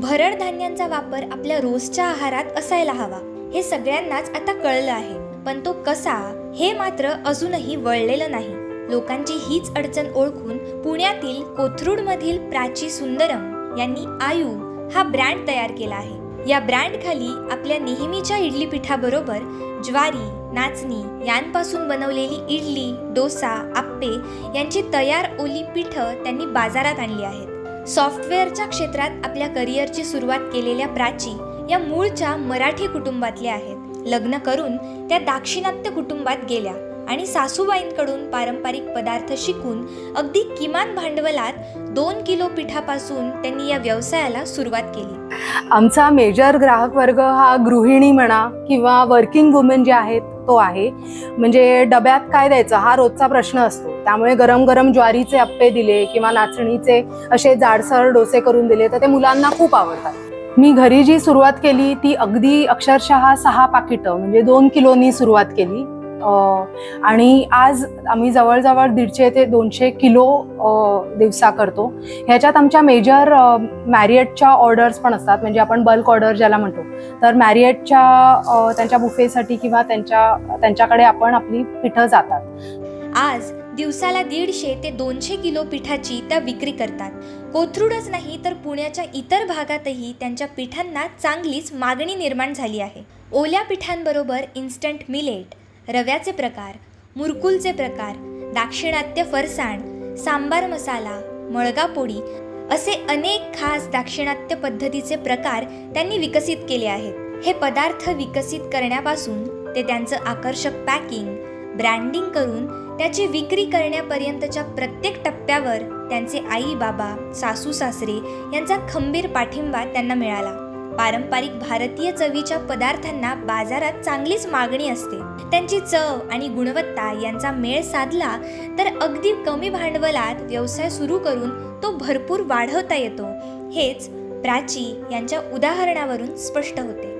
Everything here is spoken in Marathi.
भरड धान्यांचा वापर आपल्या रोजच्या आहारात असायला हवा. हे सगळ्यांनाच आता कळलं आहे. पण तो कसा हे मात्र अजूनही वळलेलं नाही. लोकांची हीच अडचण ओळखून पुण्यातील कोथरूडमधील प्राची सुंदरम यांनी आयु हा ब्रँड तयार केला आहे. या ब्रँड खाली आपल्या नेहमीच्या इडली पिठाबरोबर ज्वारी नाचणी यांपासून बनवलेली इडली डोसा आप्पे यांची तयार ओली पिठं त्यांनी बाजारात आणली आहेत. सॉफ्टवेअरच्या क्षेत्रात आपल्या करिअरची सुरुवात केलेल्या प्राची या मूळच्या मराठी कुटुंबातल्या आहेत. लग्न करून त्या दाक्षिणात्य कुटुंबात गेल्या आणि सासूबाईंकडून पारंपरिक पदार्थ शिकून अगदी किमान भांडवलात दोन किलो पिठापासून त्यांनी या व्यवसायाला सुरुवात केली. आमचा मेजर ग्राहक वर्ग हा गृहिणी म्हणा किंवा वर्किंग वुमेन जे आहेत तो आहे. म्हणजे डब्यात काय द्यायचं? हा रोजचा प्रश्न असतो. त्यामुळे गरम गरम ज्वारीचे अप्पे दिले किंवा नाचणीचे असे जाडसर डोसे करून दिले तर ते मुलांना खूप आवडतात. मी घरी जी सुरुवात केली ती अगदी अक्षरशः सहा पाकिटं म्हणजे दोन किलोनी सुरुवात केली. आणि आज आम्ही जवळजवळ दीडशे ते दोनशे किलो दिवसा करतो. ह्याच्यात आमच्या मेजर मॅरिएटच्या ऑर्डर्स पण असतात. म्हणजे आपण बल्क ऑर्डर ज्याला म्हणतो. तर मॅरिएटच्या त्यांच्या बुफेसाठी किंवा त्यांच्या त्यांच्याकडे आपण आपली पिठं जातात. आज दिवसाला दीडशे ते दोनशे किलो पिठाची त्या विक्री करतात. कोथरूडच नाही तर पुण्याच्या इतर भागातही त्यांच्या पिठांना चांगलीच मागणी निर्माण झाली आहे. ओल्या पिठांबरोबर इन्स्टंट मिलेट रव्याचे प्रकार मुरकुलचे प्रकार दाक्षिणात्य फरसाण सांबार मसाला मळगा पोळी असे अनेक खास दाक्षिणात्य पद्धतीचे प्रकार त्यांनी विकसित केले आहेत. हे पदार्थ विकसित करण्यापासून ते त्यांचं आकर्षक पॅकिंग ब्रँडिंग करून त्याची विक्री करण्यापर्यंतच्या प्रत्येक टप्प्यावर त्यांचे आई बाबा सासू सासरे यांचा खंबीर पाठिंबा त्यांना मिळाला. पारंपरिक भारतीय चवीच्या पदार्थांना बाजारात चांगलीच मागणी असते. त्यांची चव आणि गुणवत्ता यांचा मेळ साधला तर अगदी कमी भांडवलात व्यवसाय सुरू करून तो भरपूर वाढवता येतो. हेच प्राची यांच्या उदाहरणावरून स्पष्ट होते.